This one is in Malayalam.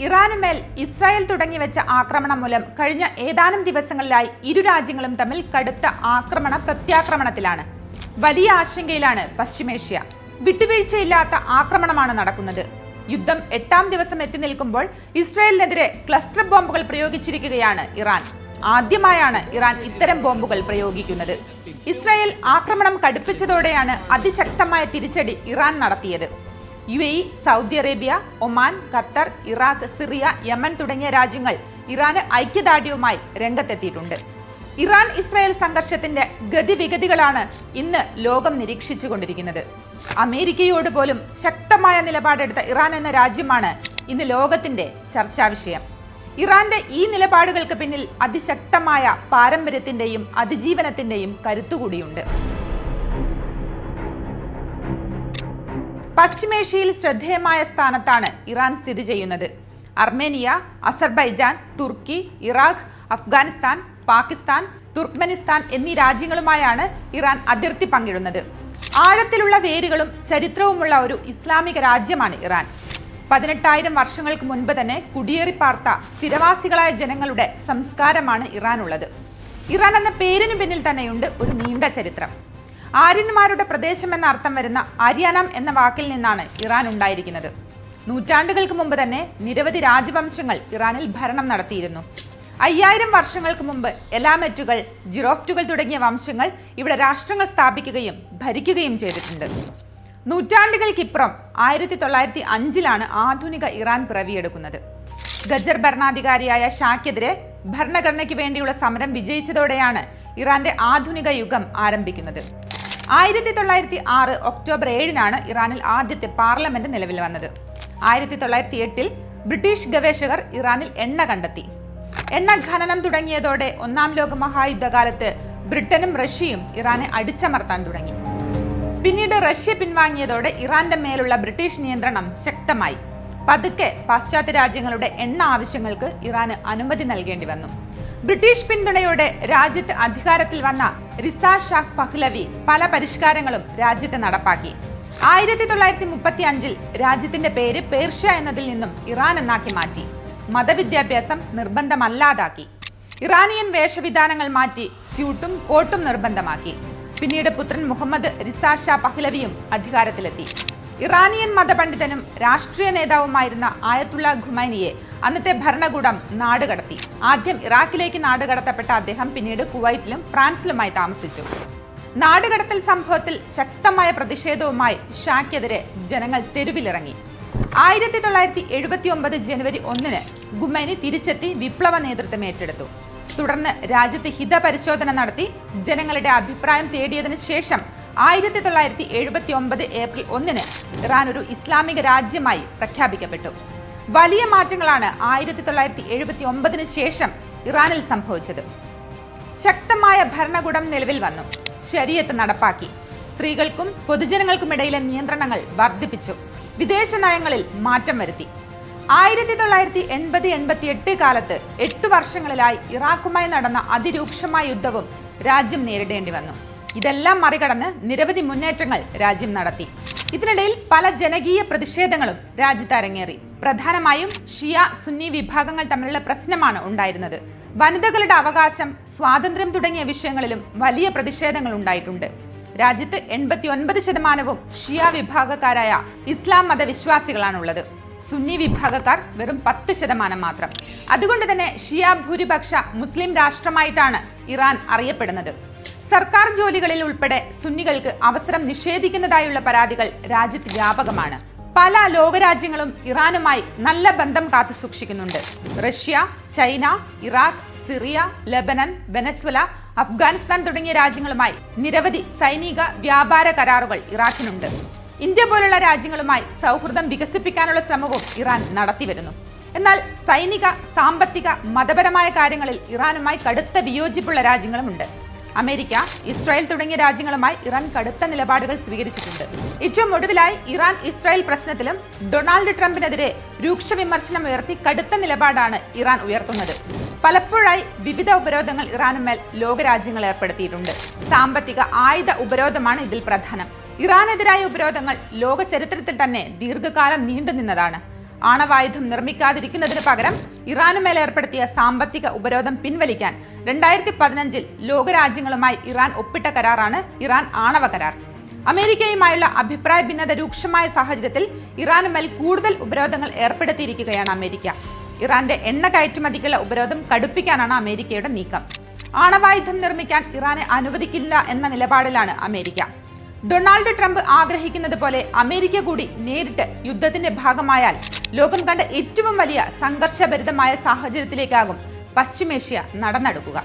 ഇറാനുമേൽ ഇസ്രായേൽ തുടങ്ങി വെച്ച ആക്രമണം മൂലം കഴിഞ്ഞ ഏതാനും ദിവസങ്ങളിലായി ഇരു രാജ്യങ്ങളും തമ്മിൽ കടുത്ത ആക്രമണ പ്രത്യാക്രമണത്തിലാണ്. വലിയ ആശങ്കയിലാണ് പശ്ചിമേഷ്യ. വിട്ടുവീഴ്ചയില്ലാത്ത ആക്രമണമാണ് നടക്കുന്നത്. യുദ്ധം എട്ടാം ദിവസം എത്തി നിൽക്കുമ്പോൾ ഇസ്രായേലിനെതിരെ ക്ലസ്റ്റർ ബോംബുകൾ പ്രയോഗിച്ചിരിക്കുകയാണ് ഇറാൻ. ആദ്യമായാണ് ഇറാൻ ഇത്തരം ബോംബുകൾ പ്രയോഗിക്കുന്നത്. ഇസ്രായേൽ ആക്രമണം കടുപ്പിച്ചതോടെയാണ് അതിശക്തമായ തിരിച്ചടി ഇറാൻ നടത്തിയത്. U A Saudi Arabia Oman Qatar Iraq Syria Yemen തുടങ്ങിയ രാജ്യങ്ങൾ ഇറാന് ഐക്യദാർഢ്യവുമായി രംഗത്തെത്തിയിട്ടുണ്ട്. ഇറാൻ ഇസ്രായേൽ സംഘർഷത്തിന്റെ ഗതിവിഗതികളാണ് ഇന്ന് ലോകം നിരീക്ഷിച്ചുകൊണ്ടിരിക്കുന്നത്. അമേരിക്കയോട് പോലും ശക്തമായ നിലപാടെടുത്ത ഇറാൻ എന്ന രാജ്യമാണ് ഇന്ന് ലോകത്തിന്റെ ചർച്ചാ വിഷയം. ഇറാന്റെ ഈ നിലപാടുകൾക്ക് പിന്നിൽ അതിശക്തമായ പാരമ്പര്യത്തിന്റെയും അതിജീവനത്തിന്റെയും കരുത്തുകൂടിയുണ്ട്. പശ്ചിമേഷ്യയിൽ ശ്രദ്ധേയമായ സ്ഥാനത്താണ് ഇറാൻ സ്ഥിതി ചെയ്യുന്നത്. Armenia Azerbaijan Turkey Iraq Afghanistan Pakistan Turkmenistan എന്നീ രാജ്യങ്ങളുമായാണ് ഇറാൻ അതിർത്തി പങ്കിടുന്നത്. ആഴത്തിലുള്ള വേരുകളും ചരിത്രവുമുള്ള ഒരു ഇസ്ലാമിക രാജ്യമാണ് ഇറാൻ. പതിനെട്ടായിരം വർഷങ്ങൾക്ക് മുൻപ് തന്നെ കുടിയേറിപ്പാർത്ത സ്ഥിരവാസികളായ ജനങ്ങളുടെ സംസ്കാരമാണ് ഇറാനുള്ളത്. ഇറാൻ എന്ന പേരിന് പിന്നിൽ തന്നെയുണ്ട് ഒരു നീണ്ട ചരിത്രം. ആര്യന്മാരുടെ പ്രദേശം എന്ന അർത്ഥം വരുന്ന ആര്യാനം എന്ന വാക്കിൽ നിന്നാണ് ഇറാൻ ഉണ്ടായിരിക്കുന്നത്. നൂറ്റാണ്ടുകൾക്ക് മുമ്പ് തന്നെ നിരവധി രാജവംശങ്ങൾ ഇറാനിൽ ഭരണം നടത്തിയിരുന്നു. അയ്യായിരം വർഷങ്ങൾക്ക് മുമ്പ് എലാമെറ്റുകൾ ജിറോഫ്റ്റുകൾ തുടങ്ങിയ വംശങ്ങൾ ഇവിടെ രാഷ്ട്രങ്ങൾ സ്ഥാപിക്കുകയും ഭരിക്കുകയും ചെയ്തിട്ടുണ്ട്. നൂറ്റാണ്ടുകൾക്കിപ്പുറം ആയിരത്തി തൊള്ളായിരത്തി അഞ്ചിലാണ് ആധുനിക ഇറാൻ പിറവിയെടുക്കുന്നത്. ഗജർ ഭരണാധികാരിയായ ഷാക്കെതിരെ ഭരണഘടനയ്ക്ക് വേണ്ടിയുള്ള സമരം വിജയിച്ചതോടെയാണ് ഇറാന്റെ ആധുനിക യുഗം ആരംഭിക്കുന്നത്. ആയിരത്തി തൊള്ളായിരത്തി ആറ് ഒക്ടോബർ ഏഴിനാണ് ഇറാനിൽ ആദ്യത്തെ പാർലമെന്റ് നിലവിൽ വന്നത്. ആയിരത്തി തൊള്ളായിരത്തി എട്ടിൽ ബ്രിട്ടീഷ് ഗവേഷകർ ഇറാനിൽ എണ്ണ കണ്ടെത്തി. എണ്ണ ഖനനം തുടങ്ങിയതോടെ ഒന്നാം ലോക മഹായുദ്ധകാലത്ത് ബ്രിട്ടനും റഷ്യയും ഇറാനെ അടിച്ചമർത്താൻ തുടങ്ങി. പിന്നീട് റഷ്യ പിൻവാങ്ങിയതോടെ ഇറാന്റെ മേലുള്ള ബ്രിട്ടീഷ് നിയന്ത്രണം ശക്തമായി. പതുക്കെ പാശ്ചാത്യ രാജ്യങ്ങളുടെ എണ്ണ ആവശ്യങ്ങൾക്ക് ഇറാന് അനുമതി നൽകേണ്ടി വന്നു. ബ്രിട്ടീഷ് പിന്തുണയോടെ രാജ്യത്ത് അധികാരത്തിൽ വന്ന റിസാ ഷാഖ് പഹ്ലവി പല പരിഷ്കാരങ്ങളും രാജ്യത്ത് നടപ്പാക്കി. ആയിരത്തി തൊള്ളായിരത്തി മുപ്പത്തി അഞ്ചിൽ രാജ്യത്തിന്റെ പേര് പേർഷ്യ എന്നതിൽ നിന്നും ഇറാൻ എന്നാക്കി മാറ്റി. മതവിദ്യാഭ്യാസം നിർബന്ധമല്ലാതാക്കി. ഇറാനിയൻ വേഷവിധാനങ്ങൾ മാറ്റി സ്യൂട്ടും കോട്ടും നിർബന്ധമാക്കി. പിന്നീട് പുത്രൻ മുഹമ്മദ് റിസാ ഷാ പഹ്ലവിയും അധികാരത്തിലെത്തി. ഇറാനിയൻ മതപണ്ഡിതനും രാഷ്ട്രീയ നേതാവുമായിരുന്ന ആയത്തുള്ള ഖുമൈനിയെ അന്നത്തെ ഭരണകൂടം നാടുകടത്തി ആദ്യം ഇറാഖിലേക്ക് നാടുകടത്തപ്പെട്ട അദ്ദേഹം പിന്നീട് കുവൈറ്റിലും ഫ്രാൻസിലുമായി താമസിച്ചു. നാടുകടത്തൽ സംഭവത്തിൽ ശക്തമായ പ്രതിഷേധവുമായി ഷാക്കെതിരെ ജനങ്ങൾ തെരുവിലിറങ്ങി. ആയിരത്തി തൊള്ളായിരത്തി എഴുപത്തി ഒമ്പത് ജനുവരി ഒന്നിന് ഗുമൈനി തിരിച്ചെത്തി വിപ്ലവ നേതൃത്വം ഏറ്റെടുത്തു. തുടർന്ന് രാജ്യത്ത് ഹിതപരിശോധന നടത്തി ജനങ്ങളുടെ അഭിപ്രായം തേടിയതിനു ശേഷം ആയിരത്തി തൊള്ളായിരത്തി എഴുപത്തി ഒമ്പത് ഏപ്രിൽ ഒന്നിന് ഇറാൻ ഒരു ഇസ്ലാമിക രാജ്യമായി പ്രഖ്യാപിക്കപ്പെട്ടു. വലിയ മാറ്റങ്ങളാണ് ആയിരത്തി തൊള്ളായിരത്തി എഴുപത്തി ഒമ്പതിന് ശേഷം ഇറാനിൽ സംഭവിച്ചത്. ശക്തമായ ഭരണകൂടം നിലവിൽ വന്നു. ശരീഅത്ത് നടപ്പാക്കി. സ്ത്രീകൾക്കും പൊതുജനങ്ങൾക്കുമിടയിലെ നിയന്ത്രണങ്ങൾ വർദ്ധിപ്പിച്ചു. വിദേശ നയങ്ങളിൽ മാറ്റം വരുത്തി. ആയിരത്തി തൊള്ളായിരത്തി എൺപത് എൺപത്തി എട്ട് കാലത്ത് എട്ട് വർഷങ്ങളിലായി ഇറാഖുമായി നടന്ന അതിരൂക്ഷമായ യുദ്ധവും രാജ്യം നേരിടേണ്ടി വന്നു. ഇതെല്ലാം മറികടന്ന് നിരവധി മുന്നേറ്റങ്ങൾ രാജ്യം നടത്തി. ഇതിനിടയിൽ പല ജനകീയ പ്രതിഷേധങ്ങളും രാജ്യത്ത് അരങ്ങേറി പ്രധാനമായും ഷിയ സുന്നി വിഭാഗങ്ങൾ തമ്മിലുള്ള പ്രശ്നമാണ് ഉണ്ടായിരുന്നത്. വനിതകളുടെ അവകാശം സ്വാതന്ത്ര്യം തുടങ്ങിയ വിഷയങ്ങളിലും വലിയ പ്രതിഷേധങ്ങൾ ഉണ്ടായിട്ടുണ്ട്. രാജ്യത്ത് എൺപത്തി ഒൻപത് ശതമാനവും ഷിയ വിഭാഗക്കാരായ ഇസ്ലാം മതവിശ്വാസികളാണുള്ളത്. സുന്നി വിഭാഗക്കാർ വെറും പത്ത് ശതമാനം മാത്രം. അതുകൊണ്ട് തന്നെ ഷിയ ഭൂരിപക്ഷ മുസ്ലിം രാഷ്ട്രമായിട്ടാണ് ഇറാൻ അറിയപ്പെടുന്നത്. സർക്കാർ ജോലികളിൽ ഉൾപ്പെടെ സുന്നികൾക്ക് അവസരം നിഷേധിക്കുന്നതായുള്ള പരാതികൾ രാജ്യത്ത് വ്യാപകമാണ്. പല ലോകരാജ്യങ്ങളും ഇറാനുമായി നല്ല ബന്ധം കാത്തു സൂക്ഷിക്കുന്നുണ്ട്. Russia China Iraq Syria Lebanon Venezuela Afghanistan തുടങ്ങിയ രാജ്യങ്ങളുമായി നിരവധി സൈനിക വ്യാപാര കരാറുകൾ ഇറാഖിനുണ്ട്. ഇന്ത്യ പോലുള്ള രാജ്യങ്ങളുമായി സൗഹൃദം വികസിപ്പിക്കാനുള്ള ശ്രമവും ഇറാൻ നടത്തിവരുന്നു. എന്നാൽ സൈനിക സാമ്പത്തിക മതപരമായ കാര്യങ്ങളിൽ ഇറാനുമായി കടുത്ത വിയോജിപ്പുള്ള രാജ്യങ്ങളുമുണ്ട്. അമേരിക്ക ഇസ്രായേൽ തുടങ്ങിയ രാജ്യങ്ങളുമായി ഇറാൻ കടുത്ത നിലപാടുകൾ സ്വീകരിച്ചിട്ടുണ്ട്. ഏറ്റവും ഒടുവിലായി ഇറാൻ ഇസ്രായേൽ പ്രശ്നത്തിലും ഡൊണാൾഡ് ട്രംപിനെതിരെ രൂക്ഷ വിമർശനം ഉയർത്തി കടുത്ത നിലപാടാണ് ഇറാൻ ഉയർത്തുന്നത്. പലപ്പോഴായി വിവിധ ഉപരോധങ്ങൾ ഇറാനുമേൽ ലോകരാജ്യങ്ങൾ ഏർപ്പെടുത്തിയിട്ടുണ്ട്. സാമ്പത്തിക ആയുധ ഉപരോധമാണ് ഇതിൽ പ്രധാനം. ഇറാനെതിരായ ഉപരോധങ്ങൾ ലോക ചരിത്രത്തിൽ തന്നെ ദീർഘകാലം നീണ്ടുനിന്നതാണ്. ആണവായുധം നിർമ്മിക്കാതിരിക്കുന്നതിന് പകരം ഇറാനു മേലെ ഏർപ്പെടുത്തിയ സാമ്പത്തിക ഉപരോധം പിൻവലിക്കാൻ രണ്ടായിരത്തി പതിനഞ്ചിൽ ലോകരാജ്യങ്ങളുമായി ഇറാൻ ഒപ്പിട്ട കരാറാണ് ഇറാൻ ആണവ കരാർ. അമേരിക്കയുമായുള്ള അഭിപ്രായ ഭിന്നത രൂക്ഷമായ സാഹചര്യത്തിൽ ഇറാനുമേൽ കൂടുതൽ ഉപരോധങ്ങൾ ഏർപ്പെടുത്തിയിരിക്കുകയാണ് അമേരിക്ക. ഇറാന്റെ എണ്ണ കയറ്റുമതിക്കുള്ള ഉപരോധം കടുപ്പിക്കാനാണ് അമേരിക്കയുടെ നീക്കം. ആണവായുധം നിർമ്മിക്കാൻ ഇറാനെ അനുവദിക്കില്ല എന്ന നിലപാടിലാണ് അമേരിക്ക. ഡൊണാൾഡ് ട്രംപ് ആഗ്രഹിക്കുന്നത് പോലെ അമേരിക്ക കൂടി നേരിട്ട് യുദ്ധത്തിന്റെ ഭാഗമായാൽ ലോകം കണ്ട ഏറ്റവും വലിയ സംഘർഷഭരിതമായ സാഹചര്യത്തിലേക്കാകും പശ്ചിമേഷ്യ നടന്നെടുക്കുക.